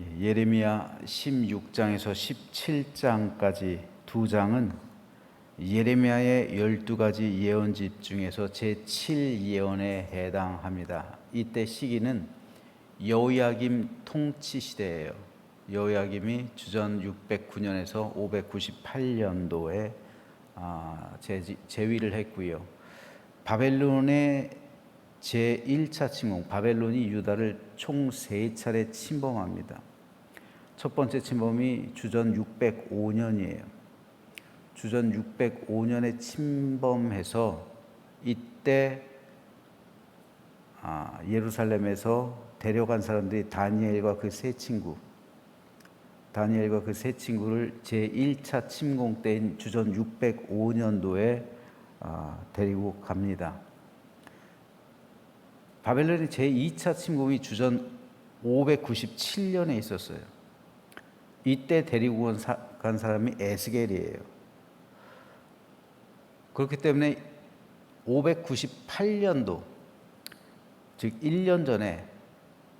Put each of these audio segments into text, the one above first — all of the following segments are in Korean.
예, 예레미야 16장에서 17장까지 두 장은 예레미야의 12가지 예언집 중에서 제7예언에 해당합니다. 이때 시기는 여호야김 통치 시대예요. 여호야김이 주전 609년에서 598년도에 아, 제위를 했고요. 바벨론의 제1차 침공, 바벨론이 유다를 총세 차례 침범합니다. 첫 번째 침범이 주전 605년이에요. 주전 605년에 침범해서 이때 아, 예루살렘에서 데려간 사람들이 다니엘과 그 세 친구, 다니엘과 그 세 친구를 제1차 침공 때인 주전 605년도에 아, 데리고 갑니다. 바벨론의 제2차 침공이 주전 597년에 있었어요. 이때 데리고 간 사람이 에스겔이에요. 그렇기 때문에 598년도, 즉 1년 전에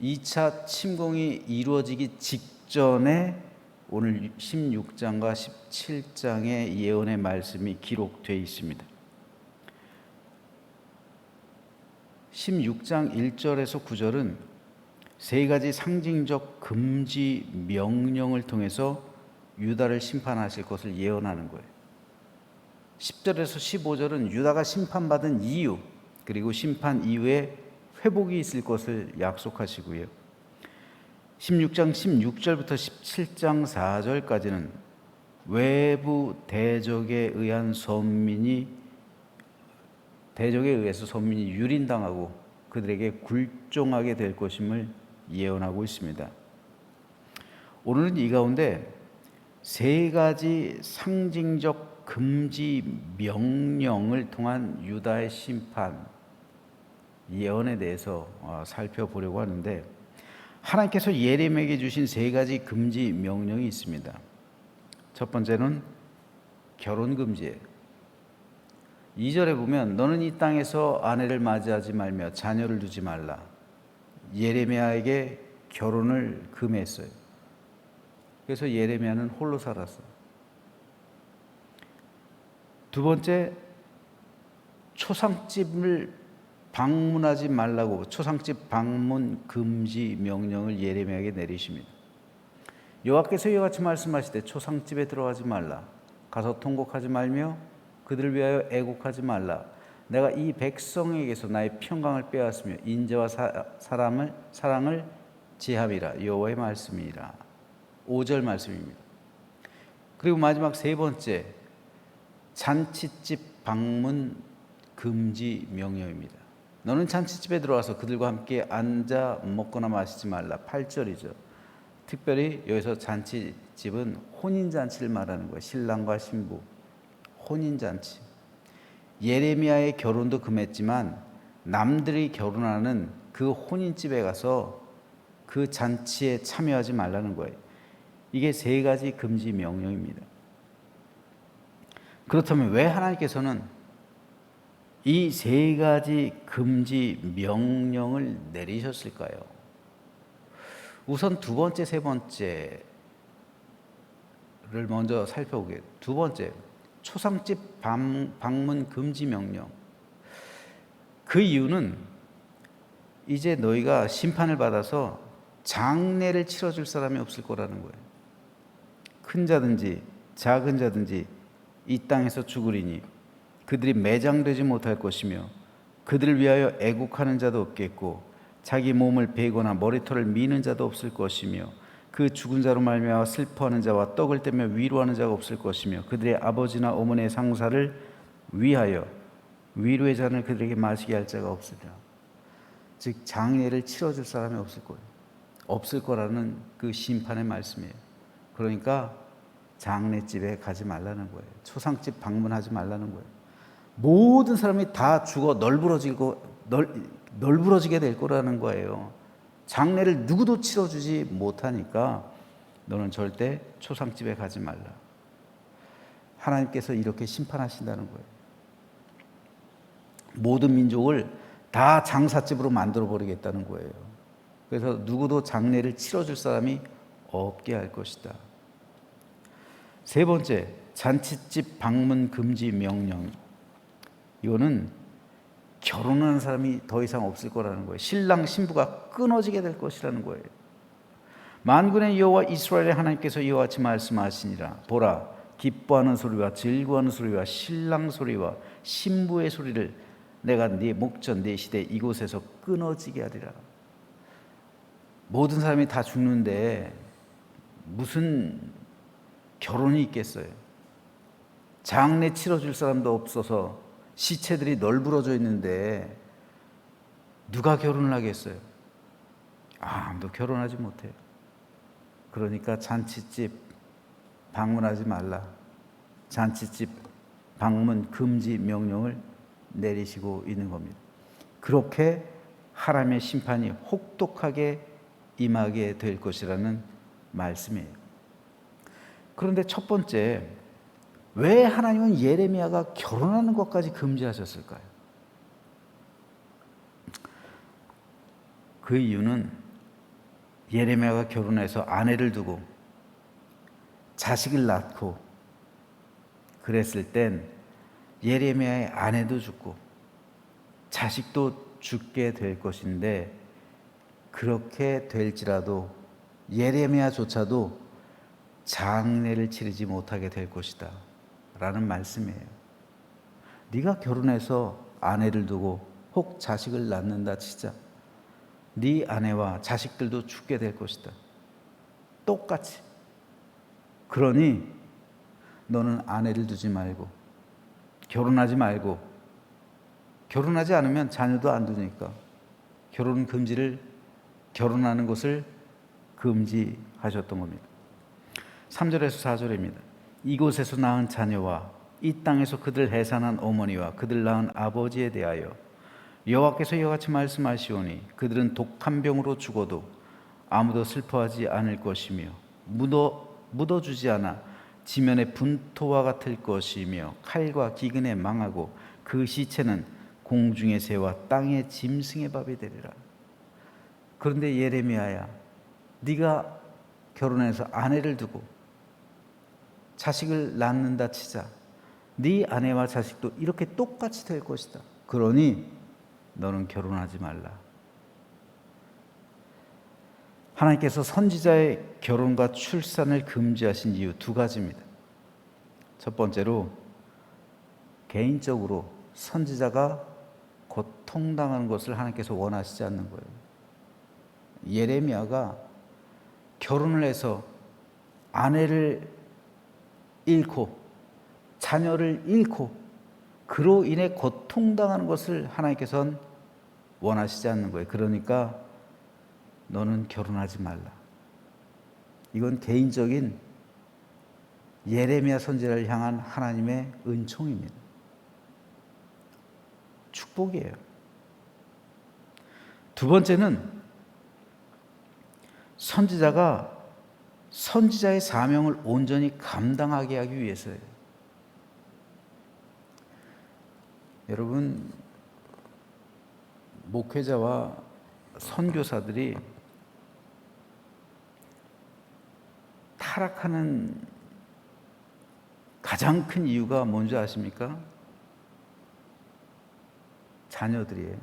2차 침공이 이루어지기 직전에 오늘 16장과 17장의 예언의 말씀이 기록되어 있습니다. 16장 1절에서 9절은 세 가지 상징적 금지 명령을 통해서 유다를 심판하실 것을 예언하는 거예요. 10절에서 15절은 유다가 심판받은 이유, 그리고 심판 이후에 회복이 있을 것을 약속하시고요. 16장 16절부터 17장 4절까지는 외부 대적에 의한 선민이 대적에 의해서 선민이 유린당하고 그들에게 굴종하게 될 것임을 예언하고 있습니다. 오늘은 이 가운데 세 가지 상징적 금지 명령을 통한 유다의 심판 예언에 대해서 어, 살펴보려고 하는데 하나님께서 예레미야에게 주신 세 가지 금지 명령이 있습니다. 첫 번째는 결혼 금지예요. 2절에 보면 너는 이 땅에서 아내를 맞이하지 말며 자녀를 두지 말라. 예레미야에게 결혼을 금했어요. 그래서 예레미야는 홀로 살았어. 두 번째 초상집을 방문하지 말라고 초상집 방문 금지 명령을 예레미야에게 내리십니다. 여호와께서 이와 같이 말씀하시되 초상집에 들어가지 말라 가서 통곡하지 말며 그들을 위하여 애곡하지 말라. 내가 이 백성에게서 나의 평강을 빼앗으며 인자와 사, 사람을 사랑을 지함이라 여호와의 말씀이라. 5절 말씀입니다. 그리고 마지막 세 번째 잔치집 방문 금지 명령입니다. 너는 잔치집에 들어와서 그들과 함께 앉아 먹거나 마시지 말라. 8절이죠. 특별히 여기서 잔치집은 혼인 잔치를 말하는 거예요. 신랑과 신부. 혼인 잔치. 예레미야의 결혼도 금했지만 남들이 결혼하는 그 혼인집에 가서 그 잔치에 참여하지 말라는 거예요. 이게 세 가지 금지 명령입니다. 그렇다면 왜 하나님께서는 이 세 가지 금지 명령을 내리셨을까요? 우선 두 번째, 세 번째를 먼저 살펴보게. 두 번째, 초상집 방문 금지 명령. 그 이유는 이제 너희가 심판을 받아서 장례를 치러줄 사람이 없을 거라는 거예요. 큰 자든지 작은 자든지 이 땅에서 죽으리니 그들이 매장되지 못할 것이며 그들을 위하여 애국하는 자도 없겠고 자기 몸을 베거나 머리털을 미는 자도 없을 것이며 그 죽은 자로 말미암아 슬퍼하는 자와 떡을 떼며 위로하는 자가 없을 것이며 그들의 아버지나 어머니의 상사를 위하여 위로의 잔을 그들에게 마시게 할 자가 없으리라. 즉 장례를 치러줄 사람이 없을 거예요. 없을 거라는 그 심판의 말씀이에요. 그러니까 장례집에 가지 말라는 거예요. 초상집 방문하지 말라는 거예요. 모든 사람이 다 죽어 널브러지고 널, 널브러지게 될 거라는 거예요. 장례를 누구도 치러주지 못하니까 너는 절대 초상집에 가지 말라. 하나님께서 이렇게 심판하신다는 거예요. 모든 민족을 다 장사집으로 만들어 버리겠다는 거예요. 그래서 누구도 장례를 치러줄 사람이 없게 할 것이다. 세 번째, 잔치집 방문 금지 명령. 이거는 결혼하는 사람이 더 이상 없을 거라는 거예요. 신랑 신부가 끊어지게 될 것이라는 거예요. 만군의 여호와 이스라엘의 하나님께서 이와 같이 말씀하시니라. 보라, 기뻐하는 소리와 즐거워하는 소리와 신랑 소리와 신부의 소리를 내가 네 목전 네 시대 이곳에서 끊어지게 하리라. 모든 사람이 다 죽는데 무슨 결혼이 있겠어요? 장례 치러줄 사람도 없어서 시체들이 널브러져 있는데 누가 결혼을 하겠어요? 아무도 결혼하지 못해요. 그러니까 잔치집 방문하지 말라. 잔치집 방문 금지 명령을 내리시고 있는 겁니다. 그렇게 하나님의 심판이 혹독하게 임하게 될 것이라는 말씀이에요. 그런데 첫 번째, 왜 하나님은 예레미야가 결혼하는 것까지 금지하셨을까요? 그 이유는 예레미야가 결혼해서 아내를 두고 자식을 낳고 그랬을 땐 예레미야의 아내도 죽고 자식도 죽게 될 것인데 그렇게 될지라도 예레미야조차도 장례를 치르지 못하게 될 것이다. 라는 말씀이에요. 네가 결혼해서 아내를 두고 혹 자식을 낳는다 치자. 네 아내와 자식들도 죽게 될 것이다. 똑같이. 그러니 너는 아내를 두지 말고 결혼하지 말고 결혼하지 않으면 자녀도 안 두니까 결혼 금지를 결혼하는 것을 금지하셨던 겁니다. 3절에서 4절입니다. 이곳에서 낳은 자녀와 이 땅에서 그들 해산한 어머니와 그들 낳은 아버지에 대하여 여호와께서 이와 같이 말씀하시오니 그들은 독한 병으로 죽어도 아무도 슬퍼하지 않을 것이며 묻어 묻어 주지 않아 지면의 분토와 같을 것이며 칼과 기근에 망하고 그 시체는 공중의 새와 땅의 짐승의 밥이 되리라. 그런데 예레미야야, 네가 결혼해서 아내를 두고 자식을 낳는다 치자. 네 아내와 자식도 이렇게 똑같이 될 것이다. 그러니 너는 결혼하지 말라. 하나님께서 선지자의 결혼과 출산을 금지하신 이유 두 가지입니다. 첫 번째로 개인적으로 선지자가 고통당하는 것을 하나님께서 원하시지 않는 거예요. 예레미야가 결혼을 해서 아내를 잃고 자녀를 잃고 그로 인해 고통당하는 것을 하나님께서는 원하시지 않는 거예요. 그러니까 너는 결혼하지 말라. 이건 개인적인 예레미야 선지자를 향한 하나님의 은총입니다. 축복이에요. 두 번째는 선지자가 선지자의 사명을 온전히 감당하게 하기 위해서예요. 여러분 목회자와 선교사들이 타락하는 가장 큰 이유가 뭔지 아십니까? 자녀들이에요.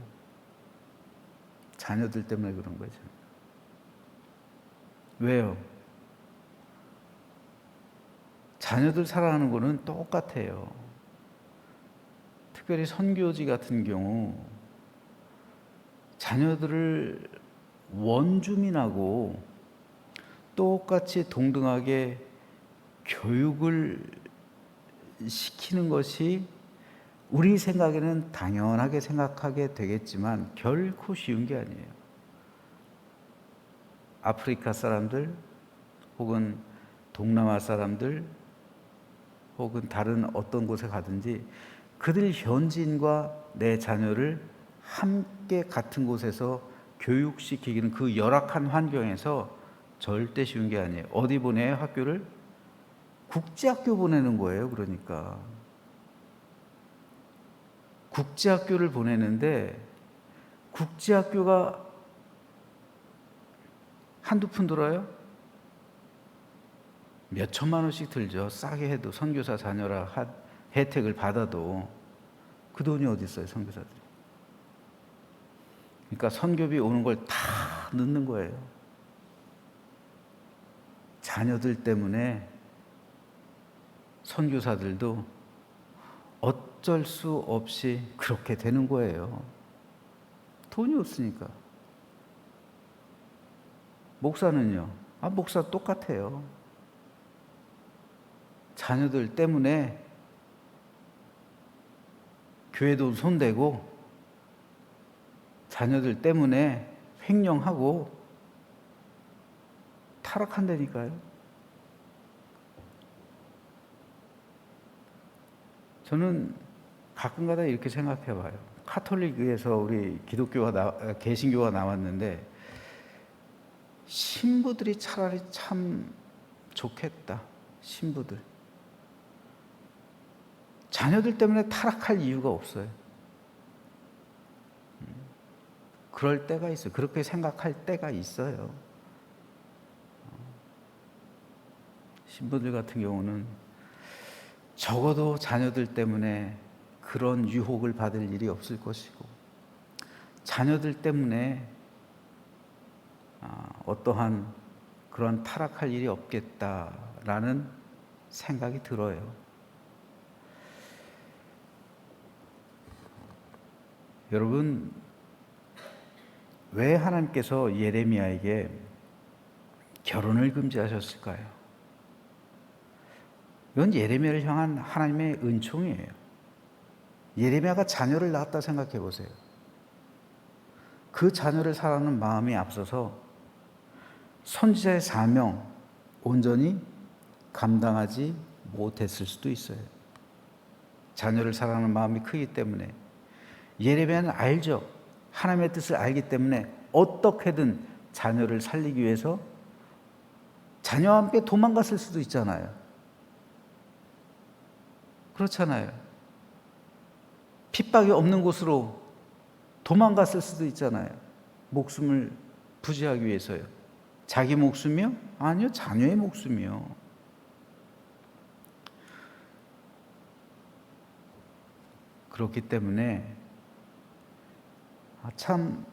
자녀들 때문에 그런 거죠. 왜요? 자녀들 사랑하는 거는 똑같아요. 특별히 선교지 같은 경우 자녀들을 원주민하고 똑같이 동등하게 교육을 시키는 것이 우리 생각에는 당연하게 생각하게 되겠지만 결코 쉬운 게 아니에요. 아프리카 사람들 혹은 동남아 사람들 혹은 다른 어떤 곳에 가든지 그들 현지인과 내 자녀를 함께 같은 곳에서 교육시키기는 그 열악한 환경에서 절대 쉬운 게 아니에요. 어디 보내요? 학교를? 국제학교 보내는 거예요. 그러니까. 국제학교를 보내는데 국제학교가 한두 푼 들어요? 몇 천만 원씩 들죠. 싸게 해도 선교사 자녀라 하- 혜택을 받아도 그 돈이 어디 있어요, 선교사들이. 그러니까 선교비 오는 걸 다 넣는 거예요. 자녀들 때문에 선교사들도 어쩔 수 없이 그렇게 되는 거예요. 돈이 없으니까. 목사는요? 아, 목사 똑같아요. 자녀들 때문에 교회 돈 손대고 자녀들 때문에 횡령하고 타락한다니까요. 저는 가끔가다 이렇게 생각해 봐요. 카톨릭에서 우리 기독교가 나, 아, 개신교가 나왔는데 신부들이 차라리 참 좋겠다. 신부들. 자녀들 때문에 타락할 이유가 없어요. 음, 그럴 때가 있어요. 그렇게 생각할 때가 있어요. 신부들 같은 경우는 적어도 자녀들 때문에 그런 유혹을 받을 일이 없을 것이고, 자녀들 때문에 아, 어떠한 그런 타락할 일이 없겠다라는 생각이 들어요. 여러분, 왜 하나님께서 예레미야에게 결혼을 금지하셨을까요? 이건 예레미야를 향한 하나님의 은총이에요. 예레미야가 자녀를 낳았다 생각해 보세요. 그 자녀를 사랑하는 마음이 앞서서 선지자의 사명 온전히 감당하지 못했을 수도 있어요. 자녀를 사랑하는 마음이 크기 때문에 예레미야는 알죠. 하나님의 뜻을 알기 때문에 어떻게든 자녀를 살리기 위해서 자녀와 함께 도망갔을 수도 있잖아요. 그렇잖아요. 핍박이 없는 곳으로 도망갔을 수도 있잖아요. 목숨을 부지하기 위해서요. 자기 목숨이요? 아니요, 자녀의 목숨이요. 그렇기 때문에 아, 참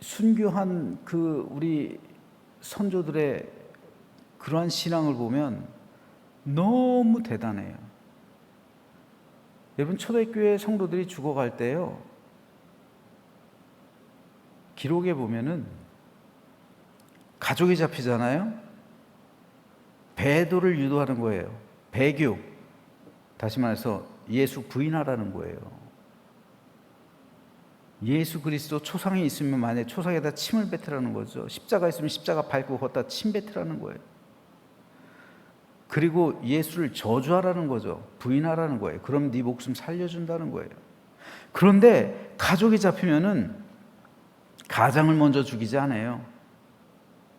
순교한 그 우리 선조들의 그러한 신앙을 보면 너무 대단해요. 여러분 초대교회 성도들이 죽어갈 때요. 기록에 보면은 가족이 잡히잖아요. 배도를 유도하는 거예요. 배교. 다시 말해서 예수 부인하라는 거예요. 예수 그리스도 초상이 있으면 만약 초상에다 침을 뱉으라는 거죠. 십자가 있으면 십자가 밟고 걷다 침 뱉으라는 거예요. 그리고 예수를 저주하라는 거죠. 부인하라는 거예요. 그럼 네 목숨 살려준다는 거예요. 그런데 가족이 잡히면은 가장을 먼저 죽이지 않아요.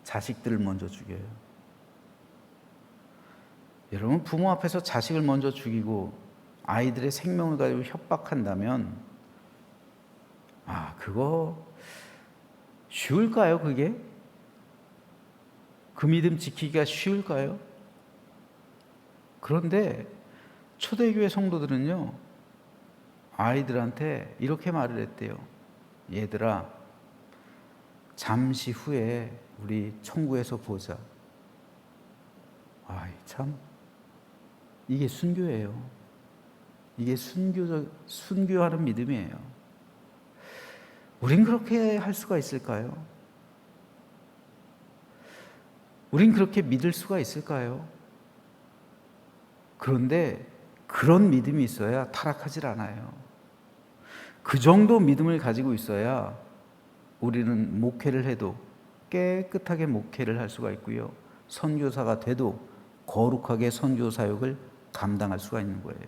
자식들을 먼저 죽여요. 여러분 부모 앞에서 자식을 먼저 죽이고 아이들의 생명을 가지고 협박한다면 아 그거 쉬울까요 그게? 그 믿음 지키기가 쉬울까요? 그런데 초대교회 성도들은요 아이들한테 이렇게 말을 했대요 얘들아 잠시 후에 우리 천국에서 보자 아이 참 이게 순교예요. 이게 순교적 순교하는 믿음이에요. 우린 그렇게 할 수가 있을까요? 우린 그렇게 믿을 수가 있을까요? 그런데 그런 믿음이 있어야 타락하질 않아요. 그 정도 믿음을 가지고 있어야 우리는 목회를 해도 깨끗하게 목회를 할 수가 있고요. 선교사가 돼도 거룩하게 선교 사역을 감당할 수가 있는 거예요.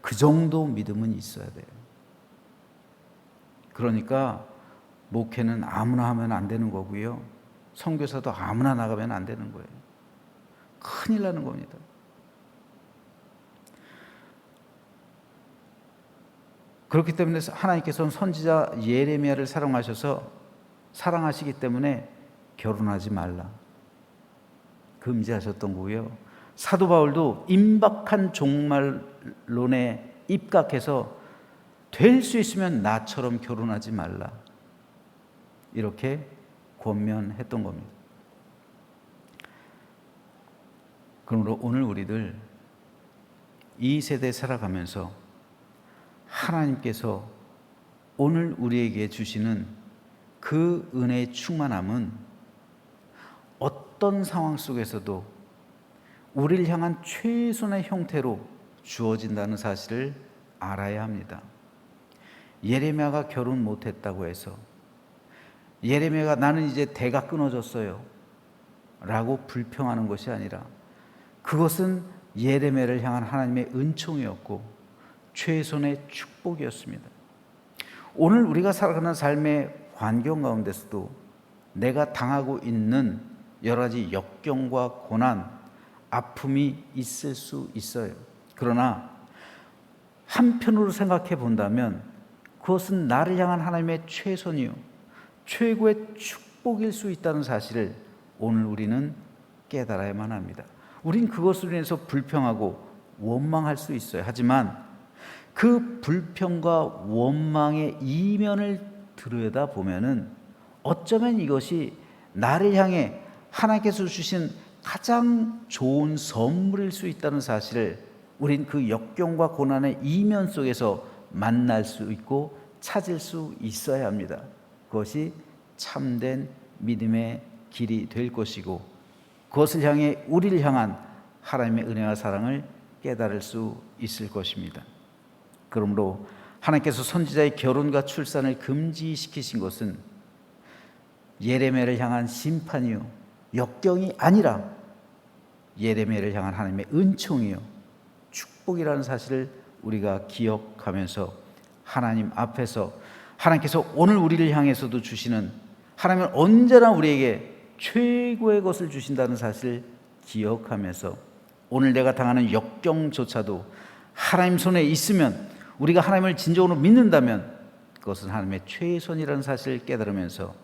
그 정도 믿음은 있어야 돼요. 그러니까 목회는 아무나 하면 안 되는 거고요. 선교사도 아무나 나가면 안 되는 거예요. 큰일 나는 겁니다. 그렇기 때문에 하나님께서는 선지자 예레미야를 사랑하셔서 사랑하시기 때문에 결혼하지 말라. 금지하셨던 거고요. 사도 바울도 임박한 종말론에 입각해서 될 수 있으면 나처럼 결혼하지 말라. 이렇게 권면했던 겁니다. 그러므로 오늘 우리들 이 세대 살아가면서 하나님께서 오늘 우리에게 주시는 그 은혜의 충만함은 어떤 상황 속에서도 우리를 향한 최선의 형태로 주어진다는 사실을 알아야 합니다. 예레미야가 결혼 못했다고 해서 예레미야가 나는 이제 대가 끊어졌어요. 라고 불평하는 것이 아니라 그것은 예레미야를 향한 하나님의 은총이었고 최선의 축복이었습니다. 오늘 우리가 살아가는 삶의 환경 가운데서도 내가 당하고 있는 여러 가지 역경과 고난, 아픔이 있을 수 있어요. 그러나 한편으로 생각해 본다면 그것은 나를 향한 하나님의 최선이요. 최고의 축복일 수 있다는 사실을 오늘 우리는 깨달아야만 합니다. 우린 그것으로 인해서 불평하고 원망할 수 있어요. 하지만 그 불평과 원망의 이면을 들여다 보면은 어쩌면 이것이 나를 향해 하나님께서 주신 가장 좋은 선물일 수 있다는 사실을 우린 그 역경과 고난의 이면 속에서 만날 수 있고 찾을 수 있어야 합니다. 그것이 참된 믿음의 길이 될 것이고 그것을 향해 우리를 향한 하나님의 은혜와 사랑을 깨달을 수 있을 것입니다. 그러므로 하나님께서 선지자의 결혼과 출산을 금지시키신 것은 예레미야를 향한 심판이요 역경이 아니라 예레미야를 향한 하나님의 은총이요 축복이라는 사실을 우리가 기억하면서 하나님 앞에서 하나님께서 오늘 우리를 향해서도 주시는 하나님은 언제나 우리에게 최고의 것을 주신다는 사실을 기억하면서 오늘 내가 당하는 역경조차도 하나님 손에 있으면 우리가 하나님을 진정으로 믿는다면 그것은 하나님의 최선이라는 사실을 깨달으면서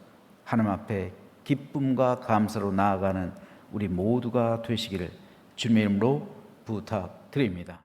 하나님 앞에 기쁨과 감사로 나아가는 우리 모두가 되시기를 주님의 이름으로 부탁드립니다.